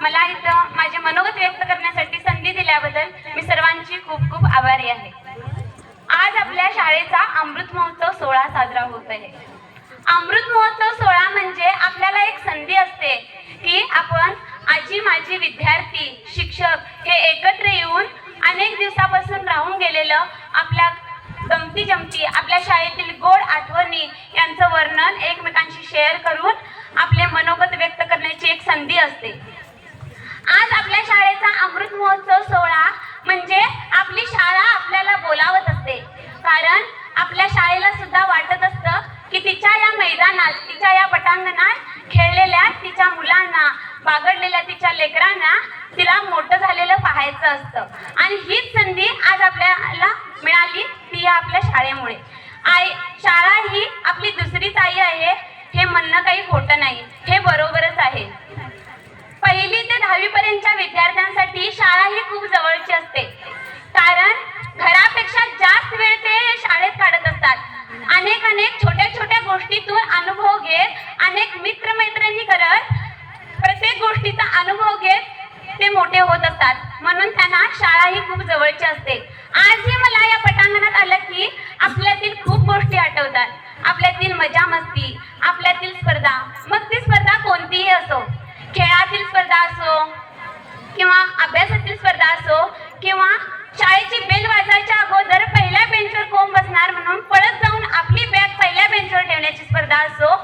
मला इथं माझे मनोगत व्यक्त करण्यासाठी संधी दिल्याबद्दल मी सर्वांची खूप खूप आभारी आहे. आज आपल्या शाळेचा अमृत महोत्सव सोहळा साजरा होत आहे. अमृत महोत्सव सोहळा म्हणजे आपल्याला एक संधी असते की आपण आजी माझी विद्यार्थी शिक्षक हे एकत्र येऊन अनेक दिवसापासून राहून गेलेलं आपल्या गमती जमती आपल्या शाळेतील गोड आठवणी यांचं वर्णन एकमेकांशी शेअर करून आपले मनोगत व्यक्त करण्याची एक संधी असते आज आपल्या शाळेचा अमृत महोत्सव सोहळा म्हणजे आपली शाळा आपल्याला बोलावत असते. कारण आपल्या शाळेला सुद्धा वाटत असतं की तिच्या या मैदानात तिच्या या पटांगणात खेळलेल्या तिच्या मुलांना बागडलेल्या तिच्या लेकरांना तिला मोठं झालेलं पाहायचं असतं. आणि हीच संधी आज आपल्याला मिळाली ती या आपल्या शाळेमुळे. आई शाळा ही आपली दुसरीच आई आहे हे म्हणणं काही खोटं नाही. हे बरोबरच आहे. पहिली ते दहावी पर्यंतच्या विद्यार्थ्यांसाठी शाळा ही खूप जवळची असते. कारण घरापेक्षा जास्त वेळ ते शाळेत काढत असतात. अनेक अनेक छोट्या छोट्या गोष्टीतून अनुभव घेत अनेक मित्रमैत्रिणी करत प्रत्येक गोष्टीचा अनुभव घेत ते मोठे होत असतात. म्हणून त्यांना शाळा ही खूप जवळची असते. आजही ही किंवा अभ्यासातील स्पर्धा असो किंवा शाळेची बेल वाजायच्या अगोदर पहिल्या बेंचवर कोण बसणार म्हणून पळत जाऊन आपली बॅग पहिल्या बेंचवर ठेवण्याची स्पर्धा असो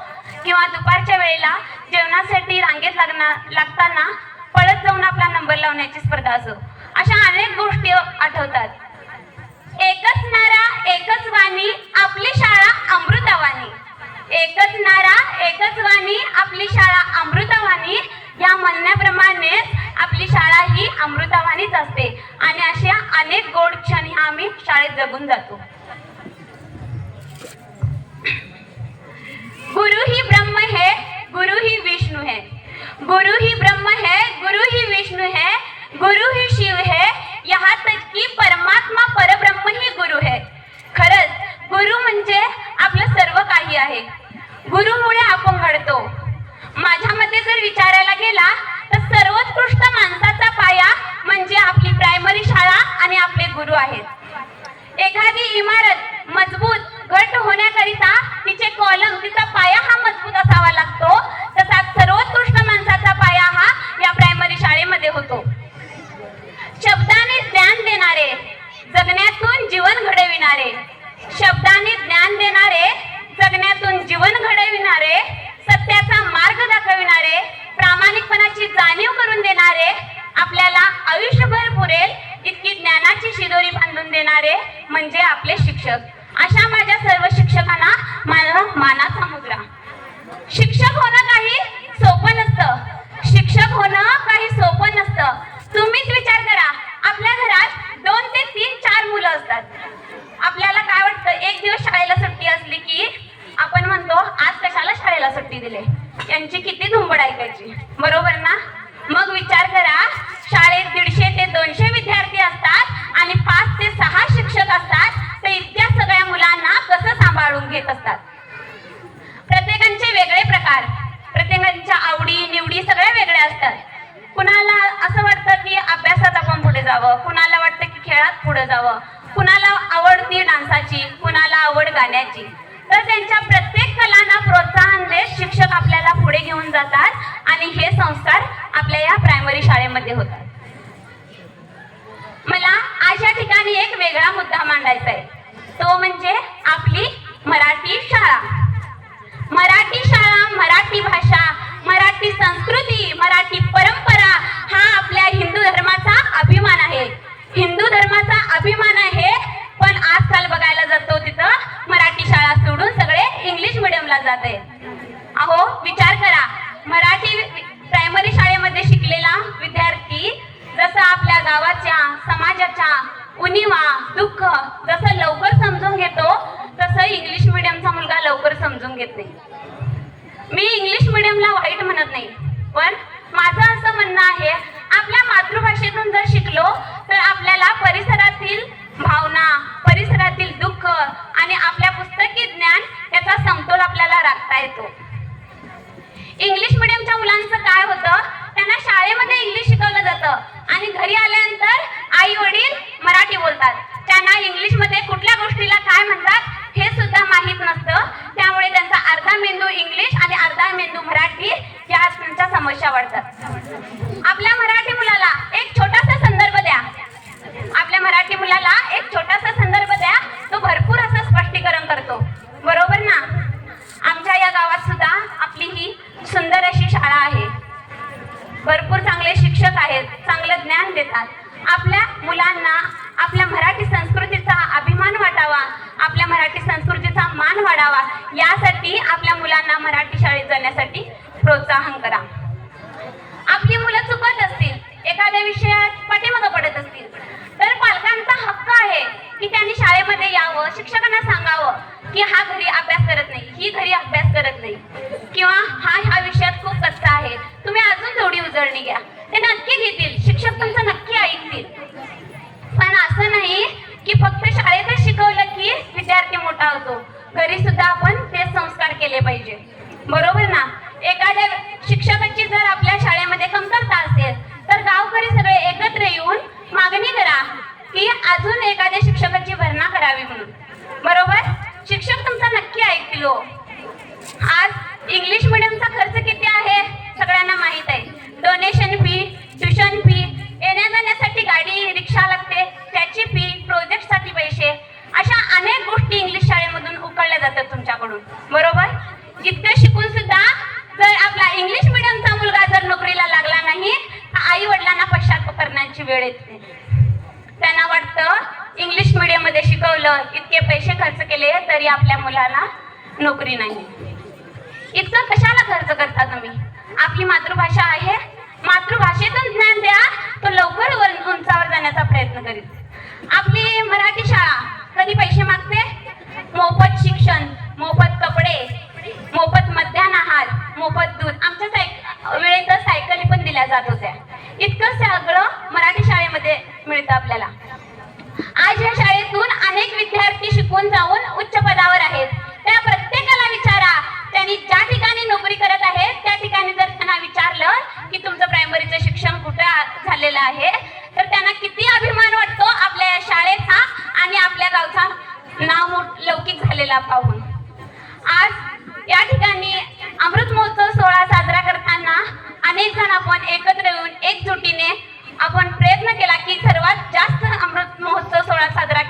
किंवा दुपारच्या वेळेला जेवणासाठी रांगेत लागणार लागताना सर्व आहे. गुरुमुळे आपण घडतो. माझ्या मते जर विचारायला गेला तर सर्वोत्कृष्ट माणसाचा पाया म्हणजे आपली प्रायमरी शाळा आणि आपले गुरु आहेत. एखादी इमारत मजबूत घट होण्याकरिता तिचे कॉलम तिचा पाया देणारे आपल्याला आयुष्यभर पुरेल इतकी ज्ञानाची शिदोरी बांधून देणारे म्हणजे आपले शिक्षक. अशा माझ्या सर्व शिक्षकांना माझा मानाचा मुद्रा. पुढे जावं. कुणाला वाटतं की खेळात पुढे जावं? कुणाला आवडती डान्साची? कुणाला आवड गाण्याची? तर त्यांच्या प्रत्येक कलांना प्रोत्साहन देत शिक्षक आपल्याला पुढे घेऊन जातात आणि हे संस्कार आपल्या या प्रायमरी शाळेमध्ये होतात. मला आज या ठिकाणी एक वेगळा मुद्दा मांडायचा आहे. अभिमान आहे. पण आजकाल बघायला जातो तिथं मराठी शाळा सोडून सगळे इंग्लिश मिडियमला जात. आहे अहो विचार करा. मराठी प्रायमरी शाळेमध्ये शिकलेला विद्यार्थी जसं आपल्या गावाच्या समाजाच्या उनिवा दुःख जसं लवकर समजून घेतो तसं इंग्लिश मिडियमचा मुलगा लवकर समजून घेत नाही. मी इंग्लिश मिडियमला वाईट म्हणत नाही. पण माझं असं म्हणणं आहे आपल्या मातृभाषेतून जर शिकलो तर आपल्याला परिसरातील भावना यासाठी आपल्या मुलांना मराठी शाळेत जाण्यासाठी प्रोत्साहन करा. आपली मुलं चुकत असतील एखाद्या विषयात पाठीमागं पडत असतील तर पालकांचा हक्क आहे की त्यांनी शाळेमध्ये यावं शिक्षकांना सांगावं की हा घरी अभ्यास करत नाही ही घरी अभ्यास करत नाही. करण्याची वेळ येते. त्यांना वाटतं इंग्लिश मीडियममध्ये शिकवलं इतके पैसे खर्च केले तरी आपल्या मुलाला नोकरी नाही. इतकं कशाला खर्च करता तुम्ही? आपली मातृभाषा आहे. मातृभाषेतून ज्ञान द्या तो लवकर वर- उंचावर जाण्याचा प्रयत्न करीत मिळतं आपल्याला. आज या शाळेतून अनेक विद्यार्थी शिकून जाऊन उच्च पदावर आहेत. त्या प्रत्येकाला विचारा त्यांनी ज्या ठिकाणी नोकरी करत आहेत त्या ठिकाणी जर त्यांना विचारलं की तुमचं प्रायमरीचं शिक्षण कुठे झालेलं आहे तर त्यांना किती अभिमान वाटतो आपल्या या शाळेचा आणि आपल्या गावचा नाव लौकिक झालेला पाहू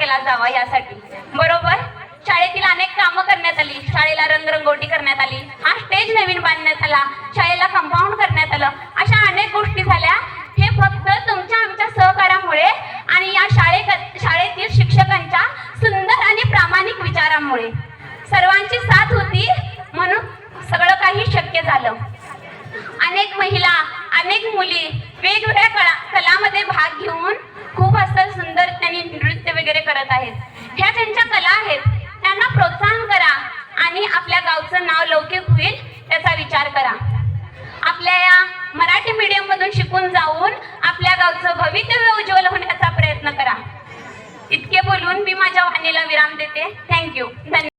केला जावा यासाठी. बरोबर? शाळेतील अनेक कामं करण्यात आली. शाळेला रंगरंगोटी करण्यात आली. हा स्टेज नवीन बांधण्यात आला. शाळेला कंपाऊंड करण्यात आलं. अशा अनेक गोष्टी झाल्या. हे फक्त तुमच्या आमच्या सहकारामुळे आणि या शाळे शाळेतील शिक्षकांच्या सुंदर आणि प्रामाणिक विचारांमुळे. सर्वांची साथ होती म्हणून सगळं काही शक्य झालं. अनेक महिला अनेक मुली वेगवेगळ्या कला कलामध्ये भाग घेऊन खूप असं सुंदर त्यांनी नृत्य वगैरे करत आहेत. ह्या त्यांच्या कला आहेत त्यांना प्रोत्साहन करा आणि आपल्या गावचं नाव लौकिक होईल त्याचा विचार करा. आपल्या या मराठी मीडियम मधून शिकून जाऊन आपल्या गावचं भवितव्य उज्ज्वल होण्याचा प्रयत्न करा. इतके बोलून मी माझ्या वाणीला विराम देते. थँक्यू धन्यवाद.